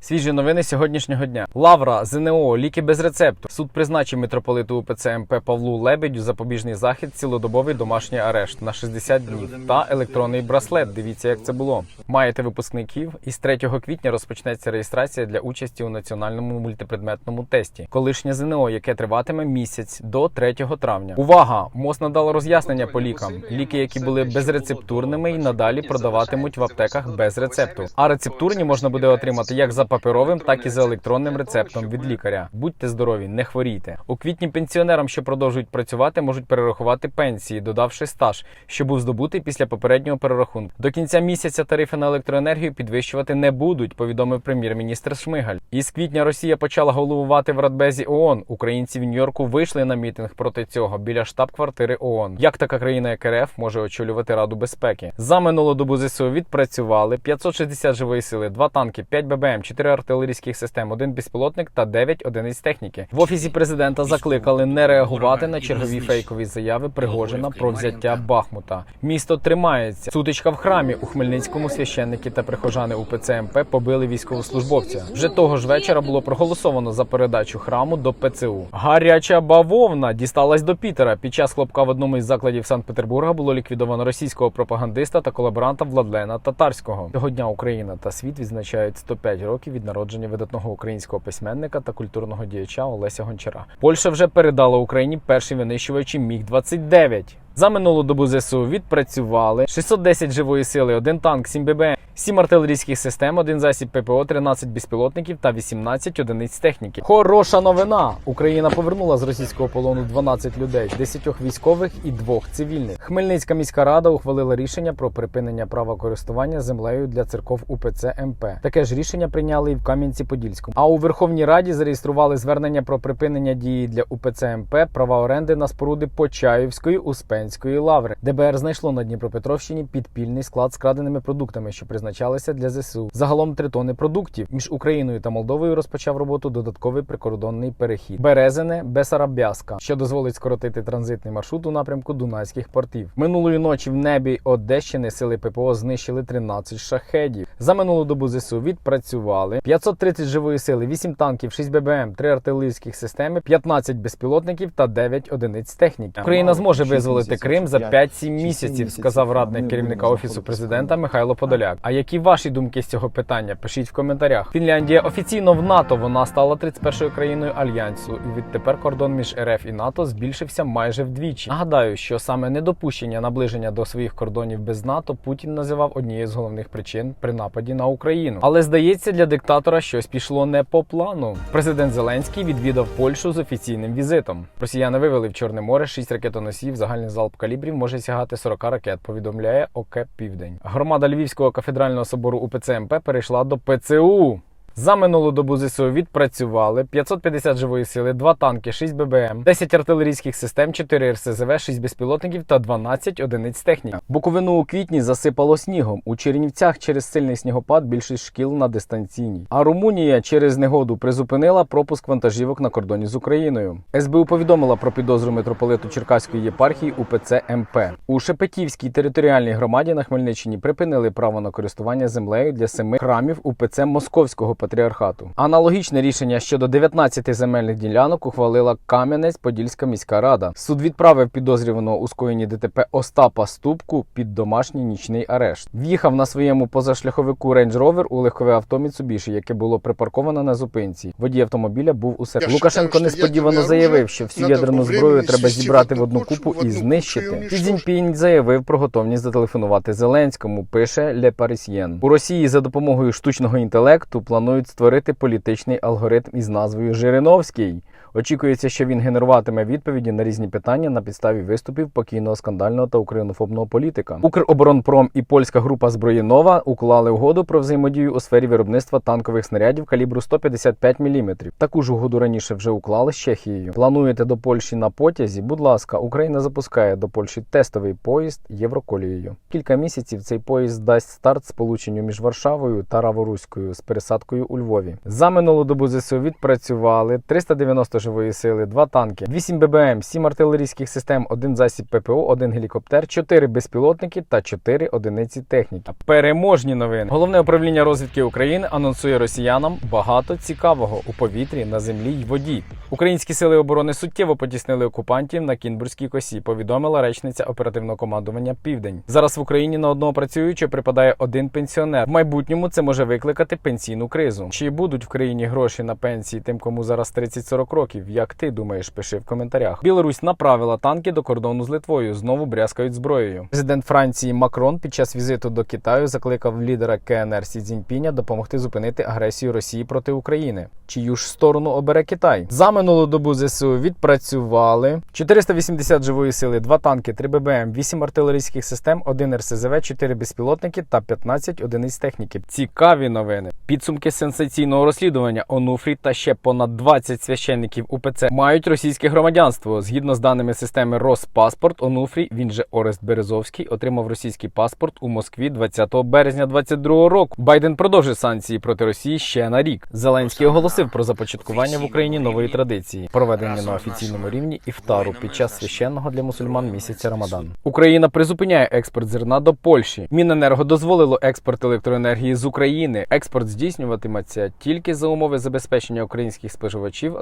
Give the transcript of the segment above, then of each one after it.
Свіжі новини сьогоднішнього дня. Лавра, ЗНО, ліки без рецепту. Суд призначив митрополиту УПЦ МП Павлу Лебедю запобіжний захід, цілодобовий домашній арешт на 60 днів та електронний браслет. Дивіться, як це було. Маєте випускників. Із 3 квітня розпочнеться реєстрація для участі у національному мультипредметному тесті. Колишнє ЗНО, яке триватиме місяць до 3 травня. Увага! МОЗ надало роз'яснення по лікам. Ліки, які були безрецептурними, і надалі продаватимуть в аптеках без рецепту. А рецептурні можна буде отримати як за паперовим, так і за електронним рецептом від лікаря. Будьте здорові, не хворійте. У квітні пенсіонерам, що продовжують працювати, можуть перерахувати пенсії, додавши стаж, що був здобутий після попереднього перерахунку. До кінця місяця тарифи на електроенергію підвищувати не будуть, повідомив прем'єр-міністр Шмигаль. Із квітня Росія почала головувати в Радбезі ООН. Українці в Нью-Йорку вийшли на мітинг проти цього біля штаб-квартири ООН. Як така країна, як РФ, може очолювати Раду безпеки? За минулу добу ЗСУ відпрацювали 560 живої сили, 2 танки, 5 ББМ, 4 артилерійських систем, 1 безпілотник та 9 одиниць техніки. В офісі президента закликали не реагувати на чергові фейкові заяви Пригожина про взяття Бахмута. Місто тримається. Сутичка в храмі у Хмельницькому священники та прихожани УПЦ МП побили військовослужбовця. Вже того ж вечора було проголосовано за передачу храму до ПЦУ. Гаряча бавовна дісталась до Пітера. Під час хлопка в одному із закладів Санкт-Петербурга було ліквідовано російського пропагандиста та колаборанта Владлена Татарського. Цього дня Україна та світ відзначають 105 років від народження видатного українського письменника та культурного діяча Олеся Гончара. Польща вже передала Україні перші винищувачі Міг 29 за минулу добу ЗСУ відпрацювали 610 живої сили, один танк, 7 ББМ, 7 артилерійських систем, один засіб ППО, 13 безпілотників та 18 одиниць техніки. Хороша новина! Україна повернула з російського полону 12 людей, 10 військових і 2 цивільних. Хмельницька міська рада ухвалила рішення про припинення права користування землею для церков УПЦ МП. Таке ж рішення прийняли і в Кам'янці-Подільському. А у Верховній Раді зареєстрували звернення про припинення дії для УПЦ МП права оренди на споруди Почаївської Успенської лаври. ДБР знайшло на Дніпропетровщині підпільний склад з краденими продуктами, що призначалися для ЗСУ. Загалом три тони продуктів між Україною та Молдовою розпочав роботу додатковий прикордонний перехід Березине Бесарабяска, що дозволить скоротити транзитний маршрут у напрямку Дунайських портів. Минулої ночі в небі Одещини сили ППО знищили 13 шахедів. За минулу добу ЗСУ відпрацювали 530 живої сили, 8 танків, 6 ББМ, 3 артилерійських системи, 15 безпілотників та 9 одиниць техніки. Україна зможе визволити Крим за 5-7 місяців, сказав радник керівника офісу президента Михайло Подоляк. А які ваші думки з цього питання? Пишіть в коментарях. Фінляндія офіційно в НАТО. Вона стала 31-ю країною альянсу, і відтепер кордон між РФ і НАТО збільшився майже вдвічі. Нагадаю, що саме недопущення наближення до своїх кордонів без НАТО Путін називав однією з головних причин при нападі на Україну. Але здається, для диктатора щось пішло не по плану. Президент Зеленський відвідав Польщу з офіційним візитом. Росіяни вивели в Чорне море 6 ракетоносів. Загальний залп калібрів може сягати 40 ракет. Повідомляє ОК Південь. Громада Львівського кафедрального собору УПЦ МП перейшла до ПЦУ. За минулу добу ЗСУ відпрацювали 550 живої сили, 2 танки, 6 ББМ, 10 артилерійських систем, 4 РСЗВ, 6 безпілотників та 12 одиниць техніки. Буковину у квітні засипало снігом. У Чернівцях через сильний снігопад більшість шкіл на дистанційній. А Румунія через негоду призупинила пропуск вантажівок на кордоні з Україною. СБУ повідомила про підозру митрополиту Черкаської єпархії УПЦ МП. У Шепетівській територіальній громаді на Хмельниччині припинили право на користування землею для семи храмів УПЦ Московського патріархату. Аналогічне рішення щодо 19 земельних ділянок ухвалила Кам'янець-Подільська міська рада. Суд відправив підозрюваного у скоєнні ДТП Остапа Ступку під домашній нічний арешт. В'їхав на своєму позашляховику Range Rover у легкове авто Mitsubishi, яке було припарковано на зупинці. Водій автомобіля був у себе. Лукашенко несподівано заявив, що всю ядерну зброю треба зібрати в одну купу і знищити. Цзіньпінь заявив про готовність зателефонувати Зеленському. Пише Ле Парисьєн. У Росії за допомогою штучного інтелекту планують створити політичний алгоритм із назвою Жириновський. Очікується, що він генеруватиме відповіді на різні питання на підставі виступів покійного скандального та українофобного політика. Укроборонпром і польська група Зброєнова уклали угоду про взаємодію у сфері виробництва танкових снарядів калібру 155 мм. Таку ж угоду раніше вже уклали з Чехією. Плануєте до Польщі на потязі? Будь ласка, Україна запускає до Польщі тестовий поїзд Євроколією. Кілька місяців цей поїзд дасть старт сполученню між Варшавою та Раворуською з пересадкою у Львові. За минулу добу ЗСУ відпрацювали 390 багато живої сили, 2 танки, 8 ББМ, 7 артилерійських систем, 1 засіб ППО, 1 гелікоптер, 4 безпілотники та 4 одиниці техніки. Переможні новини. Головне управління розвідки України анонсує росіянам багато цікавого у повітрі, на землі й воді. Українські сили оборони суттєво потіснили окупантів на Кінбурзькій косі. Повідомила речниця оперативного командування Південь. Зараз в Україні на одного працюючого припадає один пенсіонер. В майбутньому це може викликати пенсійну кризу. Чи будуть в країні гроші на пенсії тим, кому зараз 30-40 років? Як ти думаєш? Пиши в коментарях. Білорусь направила танки до кордону з Литвою. Знову брязкають зброєю. Президент Франції Макрон під час візиту до Китаю закликав лідера КНР Сі Цзіньпіня допомогти зупинити агресію Росії проти України. Чию ж сторону обере Китай? За минулу добу ЗСУ відпрацювали 480 живої сили, 2 танки, 3 ББМ, 8 артилерійських систем, 1 РСЗВ, 4 безпілотники та 15 одиниць техніки. Цікаві новини. Підсумки сенсаційного розслідування Онуфрі та ще понад 20 священників УПЦ мають російське громадянство. Згідно з даними системи Роспаспорт, Онуфрій, він же Орест Березовський, отримав російський паспорт у Москві 20 березня 2022 року. Байден продовжить санкції проти Росії ще на рік. Зеленський оголосив про започаткування в Україні нової традиції проведення на офіційному рівні іфтару під час священного для мусульман місяця Рамадан. Україна призупиняє експорт зерна до Польщі. Міненерго дозволило експорт електроенергії з України. Експорт здійснюватиметься тільки за умови забезпечення українських споживачів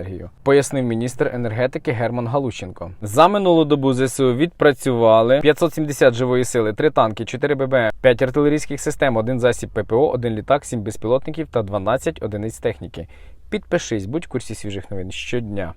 електроенергією, пояснив міністр енергетики Герман Галущенко. За минулу добу ЗСУ відпрацювали 570 живої сили, 3 танки, 4 ББМ, 5 артилерійських систем, 1 засіб ППО, 1 літак, 7 безпілотників та 12 одиниць техніки. Підпишись, будь в курсі свіжих новин щодня.